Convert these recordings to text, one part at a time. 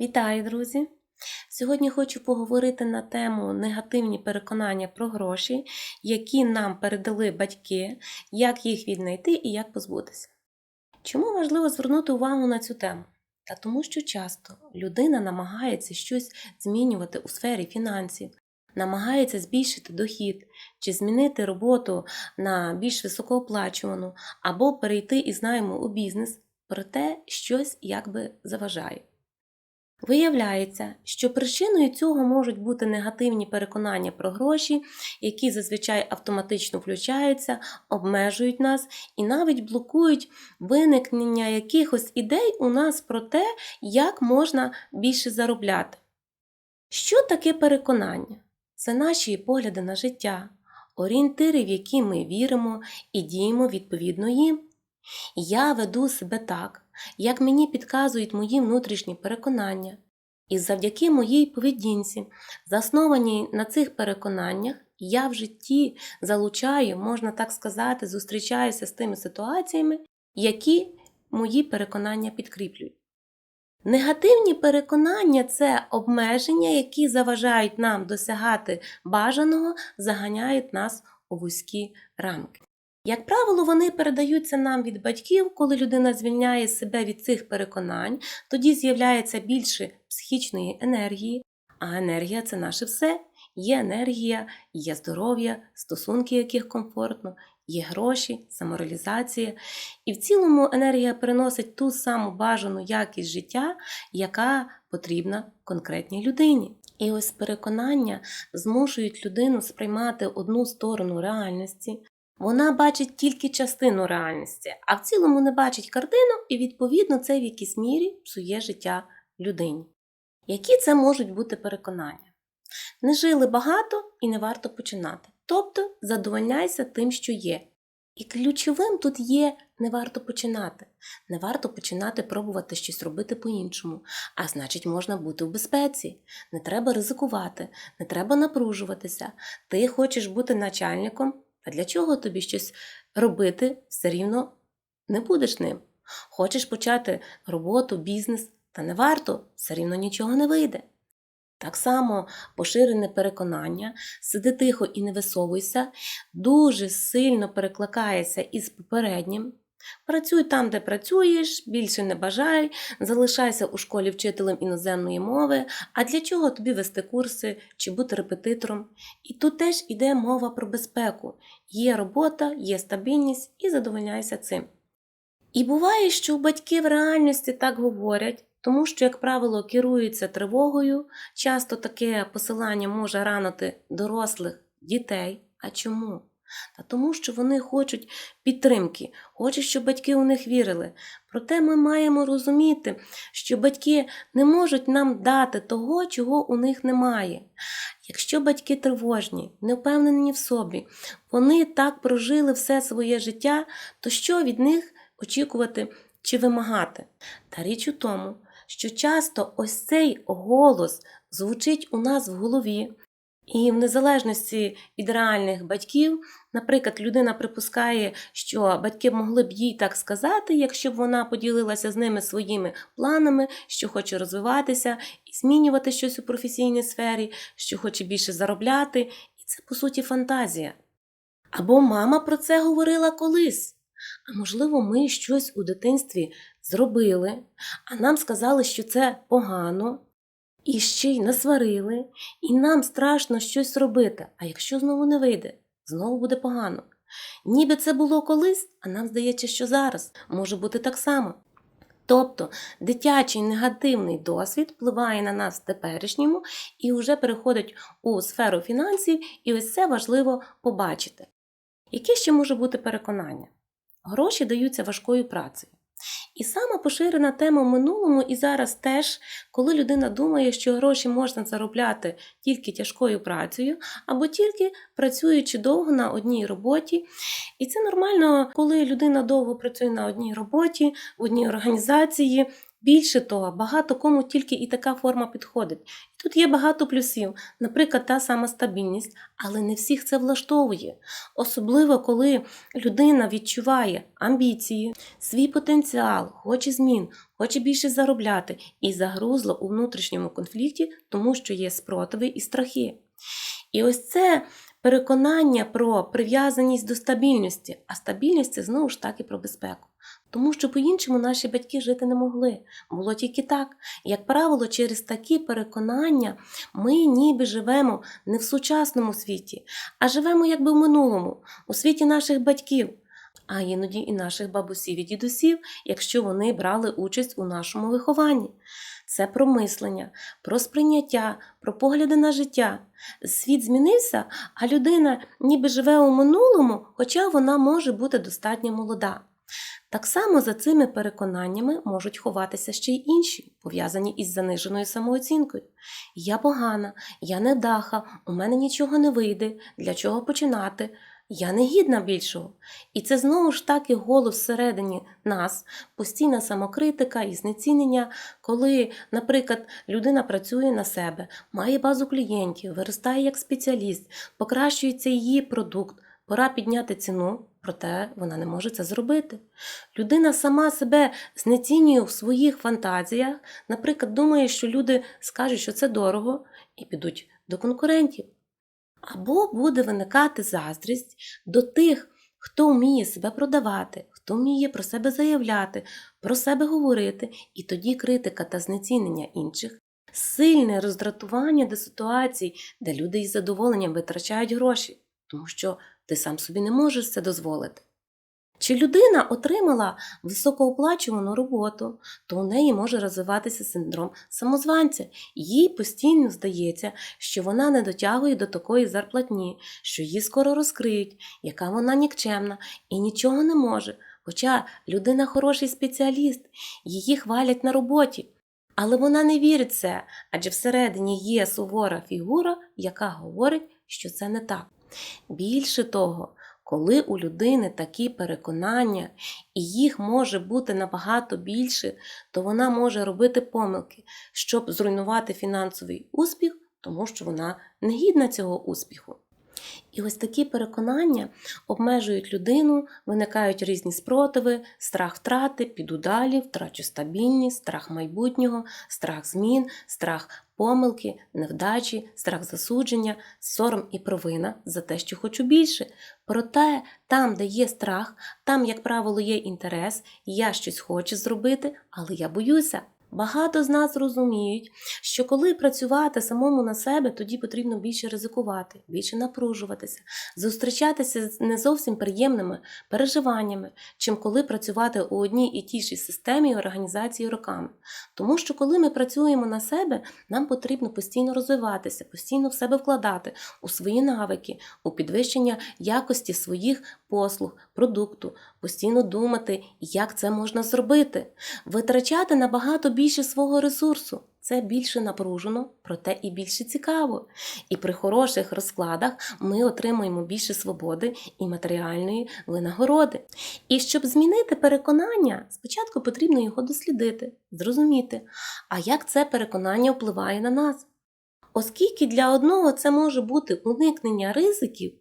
Вітаю, друзі! Сьогодні хочу поговорити на тему негативні переконання про гроші, які нам передали батьки, як їх віднайти і як позбутися. Чому важливо звернути увагу на цю тему? Та тому, що часто людина намагається щось змінювати у сфері фінансів, намагається збільшити дохід чи змінити роботу на більш високооплачувану або перейти із найму у бізнес, проте щось якби заважає. Виявляється, що причиною цього можуть бути негативні переконання про гроші, які зазвичай автоматично включаються, обмежують нас і навіть блокують виникнення якихось ідей у нас про те, як можна більше заробляти. Що таке переконання? Це наші погляди на життя, орієнтири, в які ми віримо і діємо відповідно їм. Я веду себе так, як мені підказують мої внутрішні переконання, і завдяки моїй поведінці, заснованій на цих переконаннях, я в житті залучаю, можна так сказати, зустрічаюся з тими ситуаціями, які мої переконання підкріплюють. Негативні переконання це обмеження, які заважають нам досягати бажаного, заганяють нас у вузькі рамки. Як правило, вони передаються нам від батьків, коли людина звільняє себе від цих переконань, тоді з'являється більше психічної енергії, а енергія це наше все. Є енергія, є здоров'я, стосунки, яких комфортно, є гроші, самореалізація. І в цілому енергія переносить ту саму бажану якість життя, яка потрібна конкретній людині. І ось переконання змушують людину сприймати одну сторону реальності, вона бачить тільки частину реальності, а в цілому не бачить картину, і, відповідно, це в якійсь мірі псує життя людині. Які це можуть бути переконання? Не жили багато і не варто починати. Тобто задовольняйся тим, що є. І ключовим тут є не варто починати. Не варто починати пробувати щось робити по-іншому. А значить, можна бути в безпеці. Не треба ризикувати, не треба напружуватися. Ти хочеш бути начальником. Для чого тобі щось робити, все рівно не будеш ним. Хочеш почати роботу, бізнес, та не варто, все рівно нічого не вийде. Так само поширене переконання, сиди тихо і не висовуйся, дуже сильно перекликається із попереднім. Працюй там, де працюєш, більше не бажай, залишайся у школі вчителем іноземної мови, а для чого тобі вести курси чи бути репетитором? І тут теж іде мова про безпеку. Є робота, є стабільність і задовольняйся цим. І буває, що батьки в реальності так говорять, тому що, як правило, керуються тривогою, часто таке посилання може ранити дорослих дітей. А чому? Та тому, що вони хочуть підтримки, хочуть, щоб батьки у них вірили. Проте ми маємо розуміти, що батьки не можуть нам дати того, чого у них немає. Якщо батьки тривожні, не впевнені в собі, вони так прожили все своє життя, то що від них очікувати чи вимагати? Та річ у тому, що часто ось цей голос звучить у нас в голові. І в незалежності від реальних батьків, наприклад, людина припускає, що батьки могли б їй так сказати, якщо б вона поділилася з ними своїми планами, що хоче розвиватися і змінювати щось у професійній сфері, що хоче більше заробляти, і це по суті фантазія. Або мама про це говорила колись. А можливо, ми щось у дитинстві зробили, а нам сказали, що це погано. І ще й насварили, і нам страшно щось робити. А якщо знову не вийде, знову буде погано. Ніби це було колись, а нам здається, що зараз може бути так само. Тобто дитячий негативний досвід впливає на нас в теперішньому і вже переходить у сферу фінансів, і ось це важливо побачити. Яке ще може бути переконання? Гроші даються важкою працею. І сама поширена тема в минулому і зараз теж, коли людина думає, що гроші можна заробляти тільки тяжкою працею, або тільки працюючи довго на одній роботі. І це нормально, коли людина довго працює на одній роботі, в одній організації, Більше того, багато кому тільки і така форма підходить. І тут є багато плюсів, наприклад, та сама стабільність, але не всіх це влаштовує. Особливо, коли людина відчуває амбіції, свій потенціал, хоче змін, хоче більше заробляти і загрузла у внутрішньому конфлікті, тому що є спротиви і страхи. І ось це переконання про прив'язаність до стабільності, а стабільність це знову ж таки про безпеку. Тому що по-іншому наші батьки жити не могли. Було тільки так. Як правило, через такі переконання ми ніби живемо не в сучасному світі, а живемо якби в минулому, у світі наших батьків, а іноді і наших бабусів і дідусів, якщо вони брали участь у нашому вихованні. Це про мислення, про сприйняття, про погляди на життя. Світ змінився, а людина ніби живе у минулому, хоча вона може бути достатньо молода. Так само за цими переконаннями можуть ховатися ще й інші, пов'язані із заниженою самооцінкою. Я погана, я невдаха, у мене нічого не вийде, для чого починати? Я не гідна більшого. І це знову ж таки голос всередині нас, постійна самокритика і знецінення, коли, наприклад, людина працює на себе, має базу клієнтів, виростає як спеціаліст, покращується її продукт, пора підняти ціну, проте вона не може це зробити. Людина сама себе знецінює в своїх фантазіях, наприклад, думає, що люди скажуть, що це дорого, і підуть до конкурентів. Або буде виникати заздрість до тих, хто вміє себе продавати, хто вміє про себе заявляти, про себе говорити, і тоді критика та знецінення інших, сильне роздратування до ситуацій, де люди із задоволенням витрачають гроші, тому що ти сам собі не можеш це дозволити. Чи людина отримала високооплачувану роботу, то у неї може розвиватися синдром самозванця. Їй постійно здається, що вона не дотягує до такої зарплатні, що її скоро розкриють, яка вона нікчемна і нічого не може. Хоча людина хороший спеціаліст, її хвалять на роботі. Але вона не вірить це, адже всередині є сувора фігура, яка говорить, що це не так. Більше того, коли у людини такі переконання, і їх може бути набагато більше, то вона може робити помилки, щоб зруйнувати фінансовий успіх, тому що вона не гідна цього успіху. І ось такі переконання обмежують людину, виникають різні спротиви, страх втрати, піду далі, втрачу стабільність, страх майбутнього, страх змін, страх помилки, невдачі, страх засудження, сором і провина за те, що хочу більше. Проте там, де є страх, там, як правило, є інтерес, я щось хочу зробити, але я боюся. Багато з нас розуміють, що коли працювати самому на себе, тоді потрібно більше ризикувати, більше напружуватися, зустрічатися з не зовсім приємними переживаннями, чим коли працювати у одній і тій ж системі організації роками. Тому що коли ми працюємо на себе, нам потрібно постійно розвиватися, постійно в себе вкладати у свої навики, у підвищення якості своїх послуг, продукту, постійно думати, як це можна зробити, витрачати набагато більше свого ресурсу. Це більше напружено, проте і більше цікаво. І при хороших розкладах ми отримуємо більше свободи і матеріальної винагороди. І щоб змінити переконання, спочатку потрібно його дослідити, зрозуміти, а як це переконання впливає на нас. Оскільки для одного це може бути уникнення ризиків,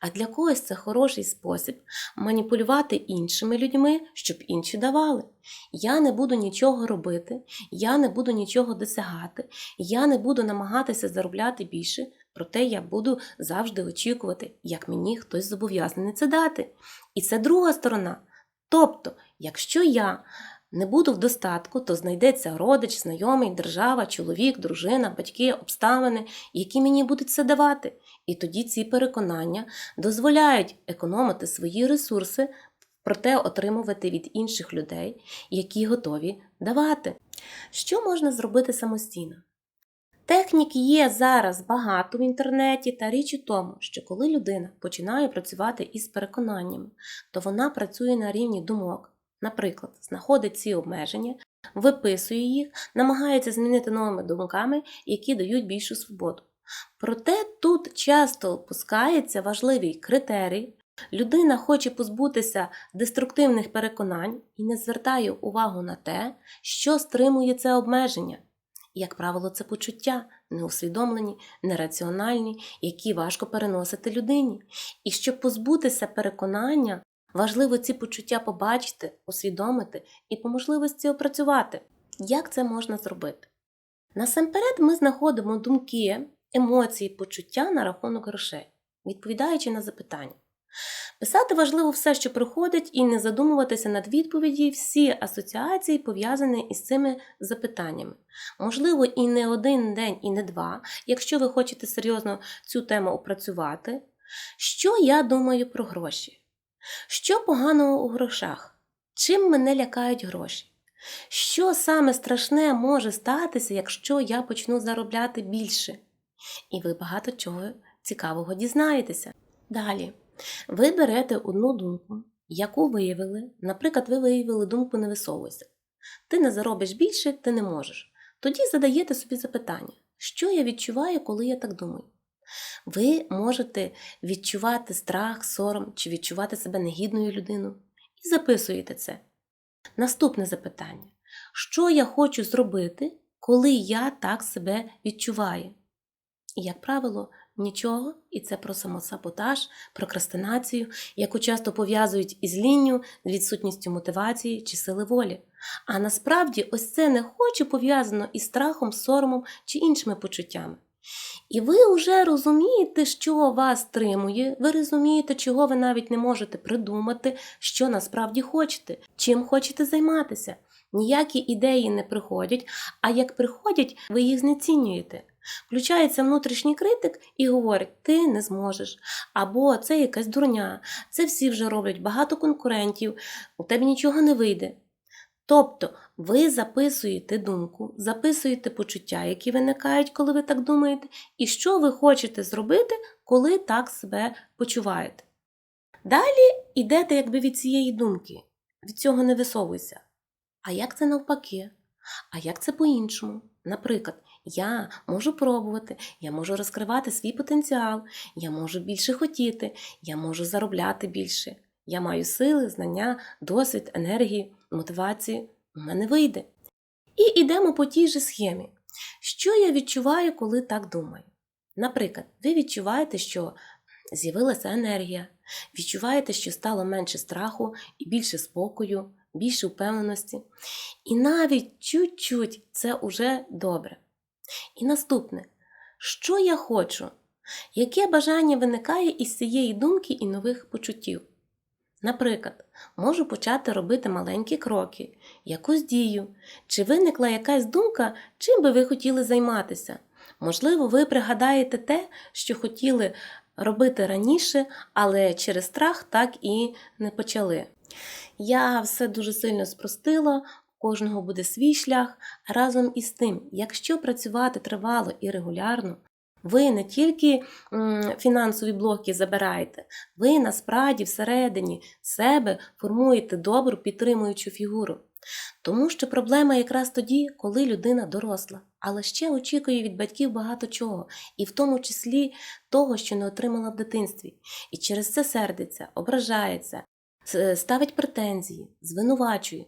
а для когось це хороший спосіб маніпулювати іншими людьми, щоб інші давали. Я не буду нічого робити, я не буду нічого досягати, я не буду намагатися заробляти більше, проте я буду завжди очікувати, як мені хтось зобов'язаний це дати. І це друга сторона. Тобто, якщо я не буду в достатку, то знайдеться родич, знайомий, держава, чоловік, дружина, батьки, обставини, які мені будуть це давати. І тоді ці переконання дозволяють економити свої ресурси, проте отримувати від інших людей, які готові давати. Що можна зробити самостійно? Технік є зараз багато в інтернеті, та річ у тому, що коли людина починає працювати із переконаннями, то вона працює на рівні думок. Наприклад, знаходить ці обмеження, виписує їх, намагається змінити новими думками, які дають більшу свободу. Проте тут часто опускається важливий критерій, Людина хоче позбутися деструктивних переконань і не звертає увагу на те, що стримує це обмеження. Як правило, це почуття неусвідомлені, нераціональні, які важко переносити людині. І щоб позбутися переконання, важливо ці почуття побачити, усвідомити і по можливості опрацювати. Як це можна зробити? Насамперед ми знаходимо думки, емоції, почуття на рахунок грошей, відповідаючи на запитання. Писати важливо все, що приходить, і не задумуватися над відповіді всі асоціації, пов'язані із цими запитаннями. Можливо, і не один день, і не два, якщо ви хочете серйозно цю тему опрацювати. Що я думаю про гроші? Що поганого у грошах? Чим мене лякають гроші? Що саме страшне може статися, якщо я почну заробляти більше? І ви багато чого цікавого дізнаєтеся. Далі. Ви берете одну думку, яку виявили, наприклад, ви виявили думку не висовуйся. Ти не заробиш більше, ти не можеш. Тоді задаєте собі запитання, що я відчуваю, коли я так думаю. Ви можете відчувати страх, сором чи відчувати себе негідною людиною і записуєте це. Наступне запитання: що я хочу зробити, коли я так себе відчуваю? І, як правило, нічого, і це про самосаботаж, прокрастинацію, яку часто пов'язують із лінню, відсутністю мотивації чи сили волі. А насправді ось це не хочу пов'язано із страхом, соромом чи іншими почуттями. І ви вже розумієте, що вас стримує, ви розумієте, чого ви навіть не можете придумати, що насправді хочете, чим хочете займатися. Ніякі ідеї не приходять, а як приходять, ви їх знецінюєте. Включається внутрішній критик і говорить: ти не зможеш. Або це якась дурня, це всі вже роблять багато конкурентів, у тебе нічого не вийде. Тобто ви записуєте думку, записуєте почуття, які виникають, коли ви так думаєте, і що ви хочете зробити, коли так себе почуваєте. Далі йдете якби від цієї думки, від цього не висовуйся. А як це навпаки? А як це по-іншому? Наприклад, я можу пробувати, я можу розкривати свій потенціал, я можу більше хотіти, я можу заробляти більше. Я маю сили, знання, досвід, енергію, мотивацію. У мене вийде. І йдемо по тій же схемі. Що я відчуваю, коли так думаю? Наприклад, ви відчуваєте, що з'явилася енергія, відчуваєте, що стало менше страху і більше спокою, більше впевненості. І навіть чуть-чуть це уже добре. І наступне, що я хочу? Яке бажання виникає із цієї думки і нових почуттів? Наприклад, можу почати робити маленькі кроки, якусь дію, чи виникла якась думка, чим би ви хотіли займатися. Можливо, ви пригадаєте те, що хотіли робити раніше, але через страх так і не почали. Я все дуже сильно спростила, у кожного буде свій шлях. Разом із тим, якщо працювати тривало і регулярно, ви не тільки фінансові блоки забираєте, ви насправді всередині себе формуєте добру підтримуючу фігуру. Тому що проблема якраз тоді, коли людина доросла, але ще очікує від батьків багато чого, і в тому числі того, що не отримала в дитинстві. І через це сердиться, ображається, ставить претензії, звинувачує.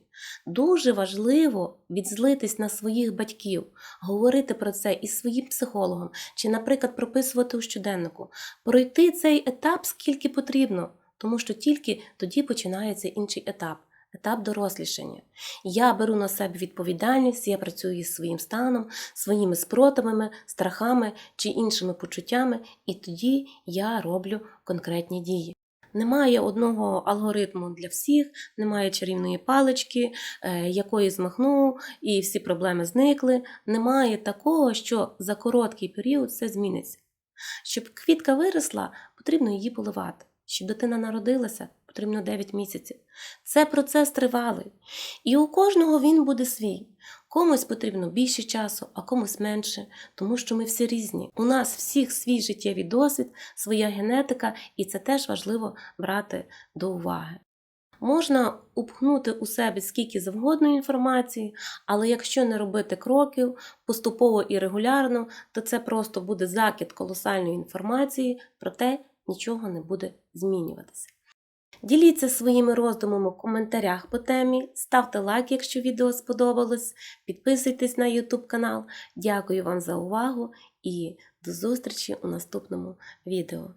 Дуже важливо відзлитись на своїх батьків, говорити про це із своїм психологом, чи, наприклад, прописувати у щоденнику, пройти цей етап скільки потрібно, тому що тільки тоді починається інший етап. Етап дорослішання. Я беру на себе відповідальність, я працюю із своїм станом, своїми спротивами, страхами чи іншими почуттями, і тоді я роблю конкретні дії. Немає одного алгоритму для всіх, немає чарівної палички, е, якої змахнув, і всі проблеми зникли. Немає такого, що за короткий період все зміниться. Щоб квітка виросла, потрібно її поливати. Щоб дитина народилася, потрібно 9 місяців. Це процес тривалий. І у кожного він буде свій. Комусь потрібно більше часу, а комусь менше, тому що ми всі різні. У нас всіх свій життєвий досвід, своя генетика, і це теж важливо брати до уваги. Можна упхнути у себе скільки завгодно інформації, але якщо не робити кроків поступово і регулярно, то це просто буде закид колосальної інформації, проте нічого не буде змінюватися. Діліться своїми роздумами у коментарях по темі, ставте лайк, якщо відео сподобалось, підписуйтесь на YouTube канал. Дякую вам за увагу і до зустрічі у наступному відео.